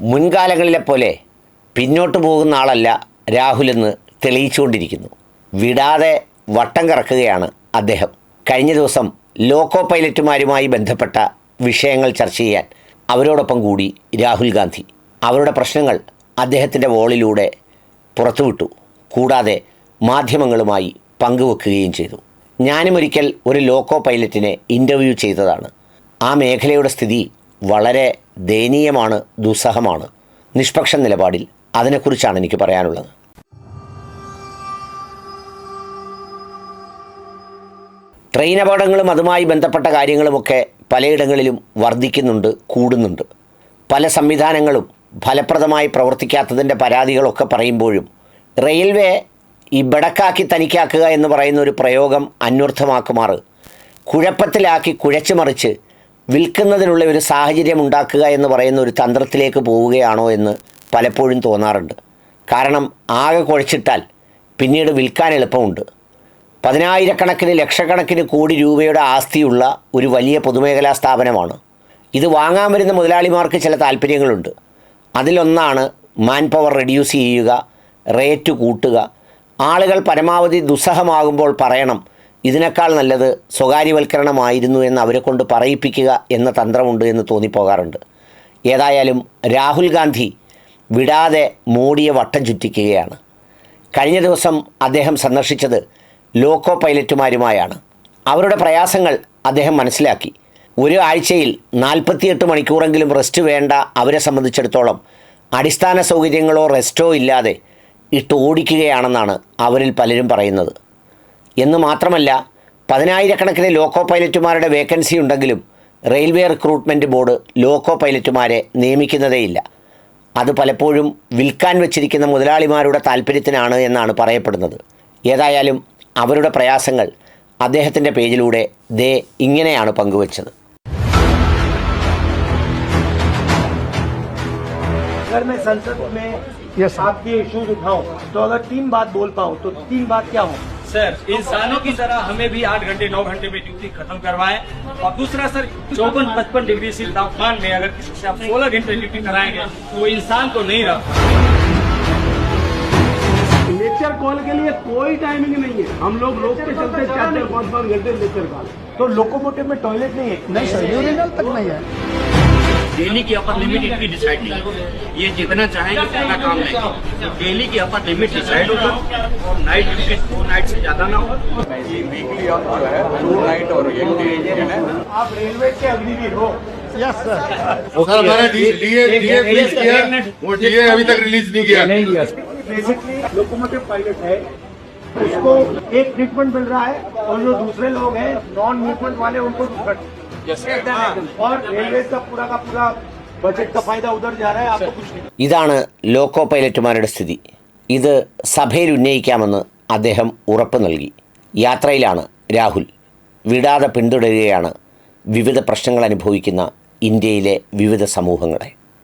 മുൻകാലങ്ങളിലെ പോലെ പിന്നോട്ട് പോകുന്ന ആളല്ല രാഹുലെന്ന് തെളിയിച്ചുകൊണ്ടിരിക്കുന്നു. വിടാതെ വട്ടം കറക്കുകയാണ് അദ്ദേഹം. കഴിഞ്ഞ ദിവസം ലോക്കോ പൈലറ്റുമാരുമായി ബന്ധപ്പെട്ട വിഷയങ്ങൾ ചർച്ച ചെയ്യാൻ അവരോടൊപ്പം കൂടി രാഹുൽ ഗാന്ധി. അവരുടെ പ്രശ്നങ്ങൾ അദ്ദേഹത്തിന്റെ വോളിലൂടെ പുറത്തുവിട്ടു. കൂടാതെ മാധ്യമങ്ങളുമായി പങ്കുവെക്കുകയും ചെയ്തു. ഞാനും ഒരിക്കൽ ഒരു ലോക്കോ പൈലറ്റിനെ ഇന്റർവ്യൂ ചെയ്തതാണ്. ആ മേഖലയുടെ സ്ഥിതി വളരെ ദയനീയമാണ് ദുസ്സഹമാണ് നിഷ്പക്ഷ നിലപാടിൽ അതിനെക്കുറിച്ചാണ് എനിക്ക് പറയാനുള്ളത്. ട്രെയിൻ അപകടങ്ങളും അതുമായി ബന്ധപ്പെട്ട കാര്യങ്ങളുമൊക്കെ പലയിടങ്ങളിലും വർദ്ധിക്കുന്നുണ്ട് കൂടുന്നുണ്ട്. പല സംവിധാനങ്ങളും ഫലപ്രദമായി പ്രവർത്തിക്കാത്തതിന്റെ പരാതികളൊക്കെ പറയുമ്പോഴും റെയിൽവേ ഈ ബടക്കാക്കി തനിക്കാക്കുക എന്ന് പറയുന്ന ഒരു പ്രയോഗം അന്വർത്ഥമാക്കുമാറ്. കുഴപ്പത്തിലാക്കി കുഴച്ചു മറിച്ച് വിൽക്കുന്നതിനുള്ള ഒരു സാഹചര്യം ഉണ്ടാക്കുക എന്ന് പറയുന്ന ഒരു തന്ത്രത്തിലേക്ക് പോവുകയാണോ എന്ന് പലപ്പോഴും തോന്നാറുണ്ട്. കാരണം ആകെ കുഴച്ചിട്ടാൽ പിന്നീട് വിൽക്കാൻ എളുപ്പമുണ്ട്. പതിനായിരക്കണക്കിന് ലക്ഷക്കണക്കിന് കോടി രൂപയുടെ ആസ്തിയുള്ള ഒരു വലിയ പൊതുമേഖലാ സ്ഥാപനമാണ്. ഇത് വാങ്ങാൻ വരുന്ന മുതലാളിമാർക്ക് ചില താല്പര്യങ്ങളുണ്ട്. അതിലൊന്നാണ് മാൻ പവർ റെഡ്യൂസ് ചെയ്യുക റേറ്റ് കൂട്ടുക. ആളുകൾ പരമാവധി ദുസ്സഹമാകുമ്പോൾ പറയണം ഇതിനേക്കാൾ നല്ലത് സ്വകാര്യവൽക്കരണമായിരുന്നു എന്ന് അവരെ കൊണ്ട് പറയിപ്പിക്കുക എന്ന തന്ത്രമുണ്ട് എന്ന് തോന്നിപ്പോകാറുണ്ട്. ഏതായാലും രാഹുൽ ഗാന്ധി വിടാതെ മോഡിയെ വട്ടം ചുറ്റിക്കുകയാണ്. കഴിഞ്ഞ ദിവസം അദ്ദേഹം സന്ദർശിച്ചത് ലോക്കോ പൈലറ്റുമാരുമായാണ്. അവരുടെ പ്രയാസങ്ങൾ അദ്ദേഹം മനസ്സിലാക്കി. ഒരു ആഴ്ചയിൽ നാൽപ്പത്തിയെട്ട് മണിക്കൂറെങ്കിലും റെസ്റ്റ് വേണ്ട അവരെ സംബന്ധിച്ചിടത്തോളം അടിസ്ഥാന സൗകര്യങ്ങളോ റെസ്റ്റോ ഇല്ലാതെ ഇട്ട് ഓടിക്കുകയാണെന്നാണ് അവരിൽ പലരും പറയുന്നത്. എന്ന് മാത്രമല്ല പതിനായിരക്കണക്കിന് ലോക്കോ പൈലറ്റുമാരുടെ വേക്കൻസി ഉണ്ടെങ്കിലും റെയിൽവേ റിക്രൂട്ട്മെൻറ്റ് ബോർഡ് ലോക്കോ പൈലറ്റുമാരെ നിയമിക്കുന്നതേയില്ല അത് പലപ്പോഴും വിൽക്കാൻ വെച്ചിരിക്കുന്ന മുതലാളിമാരുടെ താല്പര്യത്തിനാണ് എന്നാണ് പറയപ്പെടുന്നത് ഏതായാലും അവരുടെ പ്രയാസങ്ങൾ അദ്ദേഹത്തിൻ്റെ പേജിലൂടെ ദേ ഇങ്ങനെയാണ് പങ്കുവച്ചത് अगर मैं संसद में आपके इश्यूज उठाऊं तो अगर तीन बात बोल पाऊं तो तीन बात क्या हो सर इंसानों की तरह हमें भी आठ घंटे नौ घंटे में ड्यूटी खत्म करवाएँ। और दूसरा सर चौवन पचपन डिग्री से तापमान में अगर किसी से आप सोलह घंटे ड्यूटी कराएँगे तो वो इंसान तो नहीं रहा। लेक्चर कॉल के लिए कोई टाइमिंग नहीं है। हम लोग रोक के चलते चार चार पाँच पाँच घंटे लेक्चर कॉल। तो लोकोमोटिव में टॉयलेट नहीं है। नहीं सर यूरिनल तक नहीं है। डेली की अपर लिमिट इनकी डिसाइड नहीं है। ये जितना चाहेंगे उतना काम लेंगे। डेली की अपर लिमिट डिसाइड होगा और नाइट ड्यूटी दो नाइट से ज़्यादा ना हो। ये वीकली ऑफ़ जो है टू नाइट और है आप रेलवे के अग्निवीर हो। सर हमारा डीए डीए रिलीज़ किया। वो डीए अभी तक रिलीज़ नहीं किया। नहीं किया। बेसिकली लोकोमोटिव पायलट है। उसको एक ट्रीटमेंट मिल रहा है और जो दूसरे लोग हैं नॉन मूवमेंट वाले उनको दूसरा और रेलवे का पूरा का पूरा बजट का फायदा उधर जा रहा है आपको कुछ नहीं ഇതാണ് ലോക്കോ പൈലറ്റുമാരുടെ സ്ഥിതി ഇത് സഭയിൽ ഉന്നയിക്കാമെന്ന് അദ്ദേഹം ഉറപ്പ് നൽകി യാത്രയിലാണ് രാഹുൽ വിടാതെ പിന്തുടരുകയാണ് വിവിധ പ്രശ്നങ്ങൾ അനുഭവിക്കുന്ന ഇന്ത്യയിലെ വിവിധ സമൂഹങ്ങളെ